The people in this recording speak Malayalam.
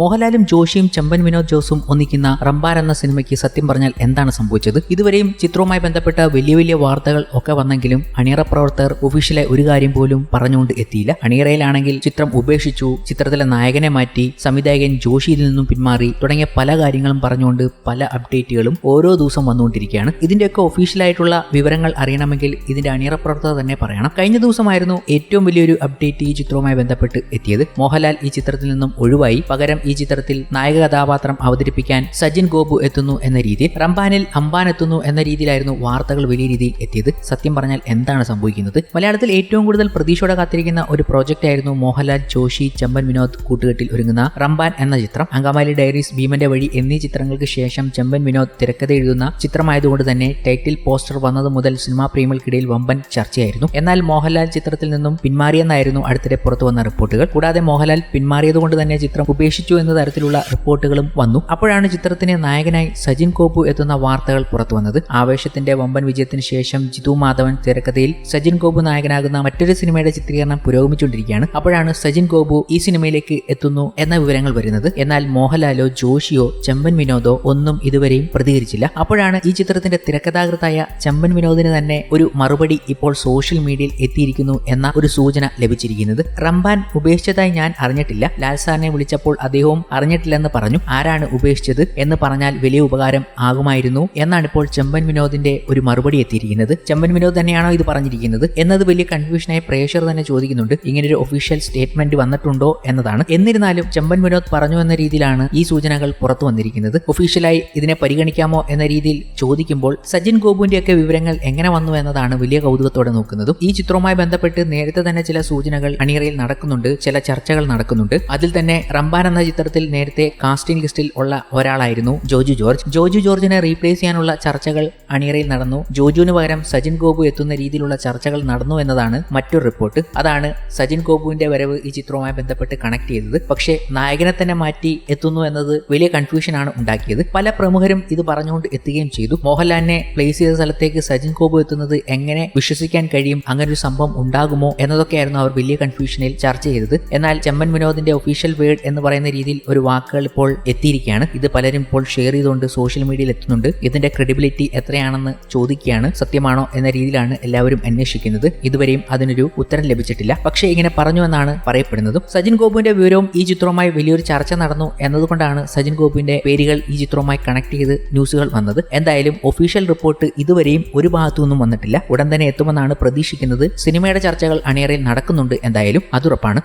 മോഹൻലാലും ജോഷിയും ചെമ്പൻ വിനോദ് ജോസും ഒന്നിക്കുന്ന റംബാർ എന്ന സിനിമയ്ക്ക് സത്യം പറഞ്ഞാൽ എന്താണ് സംഭവിച്ചത്? ഇതുവരെയും ചിത്രവുമായി ബന്ധപ്പെട്ട വലിയ വലിയ വാർത്തകൾ ഒക്കെ വന്നെങ്കിലും അണിയറ പ്രവർത്തകർ ഒഫീഷ്യലെ ഒരു കാര്യം പോലും പറഞ്ഞുകൊണ്ട് എത്തിയില്ല. അണിയറയിലാണെങ്കിൽ ചിത്രം ഉപേക്ഷിച്ചു ചിത്രത്തിലെ നായകനെ മാറ്റി സംവിധായകൻ ജോഷിയിൽ നിന്നും പിന്മാറി തുടങ്ങിയ പല കാര്യങ്ങളും പറഞ്ഞുകൊണ്ട് പല അപ്ഡേറ്റുകളും ഓരോ ദിവസം വന്നുകൊണ്ടിരിക്കുകയാണ്. ഇതിന്റെയൊക്കെ ഒഫീഷ്യലായിട്ടുള്ള വിവരങ്ങൾ അറിയണമെങ്കിൽ ഇതിന്റെ അണിയറ പ്രവർത്തകർ തന്നെ പറയണം. കഴിഞ്ഞ ദിവസമായിരുന്നു ഏറ്റവും വലിയൊരു അപ്ഡേറ്റ് ഈ ചിത്രവുമായി ബന്ധപ്പെട്ട് എത്തിയത്. മോഹൻലാൽ ഈ ചിത്രത്തിൽ നിന്നും ഒഴിവായി. പകരം ഈ ചിത്രത്തിൽ നായക കഥാപാത്രം അവതരിപ്പിക്കാൻ സജിൻ ഗോപു എത്തുന്നു എന്ന രീതിയിൽ റംബാനിൽ അംബാൻ എത്തുന്നു എന്ന രീതിയിലായിരുന്നു വാർത്തകൾ വലിയ രീതിയിൽ എത്തിയത്. സത്യം പറഞ്ഞാൽ എന്താണ് സംഭവിക്കുന്നത്? മലയാളത്തിൽ ഏറ്റവും കൂടുതൽ പ്രതീക്ഷയോടെ കാത്തിരിക്കുന്ന ഒരു പ്രോജക്റ്റ് ആയിരുന്നു മോഹൻലാൽ ജോഷി ചമ്പൻ വിനോദ് കൂട്ടുകെട്ടിൽ ഒരുങ്ങുന്ന റംബാൻ എന്ന ചിത്രം. അങ്കമാലി ഡയറീസ് ഭീമന്റെ വഴി എന്നീ ചിത്രങ്ങൾക്ക് ശേഷം ചെമ്പൻ വിനോദ് തിരക്കഥ എഴുതുന്ന ചിത്രമായതുകൊണ്ട് തന്നെ ടൈറ്റിൽ പോസ്റ്റർ വന്നത് മുതൽ സിനിമാ പ്രേമികൾക്കിടയിൽ വമ്പൻ ചർച്ചയായിരുന്നു. എന്നാൽ മോഹൻലാൽ ചിത്രത്തിൽ നിന്നും പിന്മാറിയെന്നായിരുന്നു അടുത്തിടെ പുറത്തു വന്ന റിപ്പോർട്ടുകൾ. കൂടാതെ മോഹൻലാൽ പിന്മാറിയതുകൊണ്ട് തന്നെ ചിത്രം ഉപേക്ഷിച്ചു എന്ന തരത്തിലുള്ള റിപ്പോർട്ടുകളും വന്നു. അപ്പോഴാണ് ചിത്രത്തിന് നായകനായി സജിൻ കോപ്പു എത്തുന്ന വാർത്തകൾ പുറത്തു വന്നത്. ആവേശത്തിന്റെ വമ്പൻ വിജയത്തിന് ശേഷം ജിതു മാധവൻ തിരക്കഥയിൽ സജിൻ കോപു നായകനാകുന്ന മറ്റൊരു സിനിമയുടെ ചിത്രീകരണം പുരോഗമിച്ചുകൊണ്ടിരിക്കുകയാണ്. അപ്പോഴാണ് സജിൻ കോപു ഈ സിനിമയിലേക്ക് എത്തുന്നു എന്ന വിവരങ്ങൾ വരുന്നത്. എന്നാൽ മോഹൻലാലോ ജോഷിയോ ചെമ്പൻ വിനോദോ ഒന്നും ഇതുവരെയും പ്രതികരിച്ചില്ല. അപ്പോഴാണ് ഈ ചിത്രത്തിന്റെ തിരക്കഥാകൃത്തായ ചെമ്പൻ വിനോദിന് തന്നെ ഒരു മറുപടി ഇപ്പോൾ സോഷ്യൽ മീഡിയയിൽ എത്തിയിരിക്കുന്നു എന്ന ഒരു സൂചന ലഭിച്ചിരിക്കുന്നത്. റംബാൻ ഉപേക്ഷിച്ചതായി ഞാൻ അറിഞ്ഞിട്ടില്ല. ലാൽ സാറിനെ വിളിച്ചപ്പോൾ അദ്ദേഹവും അറിഞ്ഞിട്ടില്ലെന്ന് പറഞ്ഞു ആരാണ് ഉപേക്ഷിച്ചത് എന്ന് പറഞ്ഞാൽ വലിയ ഉപകാരം ആകുമായിരുന്നു എന്നാണ് ഇപ്പോൾ ചെമ്പൻ വിനോദിന്റെ ഒരു മറുപടി എത്തിയിരിക്കുന്നത്. ചെമ്പൻ വിനോദ് തന്നെയാണോ ഇത് പറഞ്ഞിരിക്കുന്നത്? എന്നത് വലിയ കൺഫ്യൂഷനായി പ്രേക്ഷകർ തന്നെ ചോദിക്കുന്നുണ്ട്. ഇങ്ങനെ ഒരു ഒഫീഷ്യൽ സ്റ്റേറ്റ്മെന്റ് വന്നിട്ടുണ്ടോ എന്നതാണ്. എന്നിരുന്നാലും ചെമ്പൻ വിനോദ് പറഞ്ഞു എന്ന രീതിയിലാണ് ഈ സൂചനകൾ പുറത്തു വന്നിരിക്കുന്നത്. ഒഫീഷ്യലായി ഇതിനെ പരിഗണിക്കാമോ എന്ന രീതിയിൽ ചോദിക്കുമ്പോൾ സജിൻ ഗോപുവിന്റെ ഒക്കെ വിവരങ്ങൾ എങ്ങനെ വന്നു എന്നതാണ് വലിയ കൗതുകത്തോടെ നോക്കുന്നത്. ഈ ചിത്രവുമായി ബന്ധപ്പെട്ട് നേരത്തെ തന്നെ ചില സൂചനകൾ അണിയറയിൽ നടക്കുന്നുണ്ട്. ചില ചർച്ചകൾ നടക്കുന്നുണ്ട്. അതിൽ തന്നെ റംബാൻ എന്ന ചിത്രത്തിൽ നേരത്തെ കാസ്റ്റിംഗ് ലിസ്റ്റിൽ ഉള്ള ഒരാളായിരുന്നു ജോജു ജോർജ്. ജോജു ജോർജിനെ റീപ്ലേസ് ചെയ്യാനുള്ള ചർച്ചകൾ അണിയറയിൽ നടന്നു. ജോജുവിന് പകരം സജിൻ ഗോപു എത്തുന്ന രീതിയിലുള്ള ചർച്ചകൾ നടന്നു എന്നതാണ് മറ്റൊരു റിപ്പോർട്ട് അതാണ് സജിൻ ഗോപുവിന്റെ വരവ് ഈ ചിത്രവുമായി ബന്ധപ്പെട്ട് കണക്ട് ചെയ്തത്. പക്ഷേ നായകനെ തന്നെ മാറ്റി എത്തുന്നു എന്നത് വലിയ കൺഫ്യൂഷനാണ് ഉണ്ടാക്കിയത്. പല പ്രമുഖരും ഇത് പറഞ്ഞുകൊണ്ട് എത്തുകയും ചെയ്തു. മോഹൻലാലിനെ പ്ലേസ് ചെയ്ത സ്ഥലത്തേക്ക് സജിൻ ഗോപു എത്തുന്നത് എങ്ങനെ വിശ്വസിക്കാൻ കഴിയും അങ്ങനെ ഒരു സംഭവം ഉണ്ടാകുമോ എന്നതൊക്കെയായിരുന്നു അവർ വലിയ കൺഫ്യൂഷനിൽ ചർച്ച ചെയ്തത്. എന്നാൽ ചെമ്മൻ വിനോദിന്റെ ഒഫീഷ്യൽ വേർഡ് എന്ന് പറയുന്ന രീതിയിൽ ഒരു വാക്കുകൾ ഇപ്പോൾ എത്തിയിരിക്കുകയാണ്. ഇത് പലരും ഇപ്പോൾ ഷെയർ ചെയ്തുകൊണ്ട് സോഷ്യൽ മീഡിയയിൽ എത്തുന്നുണ്ട്. ഇതിന്റെ ക്രെഡിബിലിറ്റി എത്രയാണെന്ന് ചോദിക്കുകയാണ്. സത്യമാണോ എന്ന രീതിയിലാണ് എല്ലാവരും അന്വേഷിക്കുന്നത്. ഇതുവരെയും അതിനൊരു ഉത്തരം ലഭിച്ചിട്ടില്ല. പക്ഷേ ഇങ്ങനെ പറഞ്ഞു എന്നാണ് പറയപ്പെടുന്നത്. സജിൻ ഗോപുവിന്റെ വിവരവും ഈ ചിത്രവുമായി വലിയൊരു ചർച്ച നടന്നു എന്നതുകൊണ്ടാണ് സജിൻ ഗോപുവിന്റെ പേരുകൾ ഈ ചിത്രവുമായി കണക്ട് ചെയ്ത് ന്യൂസുകൾ വന്നത്. എന്തായാലും ഒഫീഷ്യൽ റിപ്പോർട്ട് ഇതുവരെയും ഒരു ഭാഗത്തു നിന്നും വന്നിട്ടില്ല. ഉടൻ തന്നെ എത്തുമെന്നാണ് പ്രതീക്ഷിക്കുന്നത്. സിനിമയുടെ ചർച്ചകൾ അണിയറയിൽ നടക്കുന്നുണ്ട് എന്തായാലും. അതുറപ്പാണ്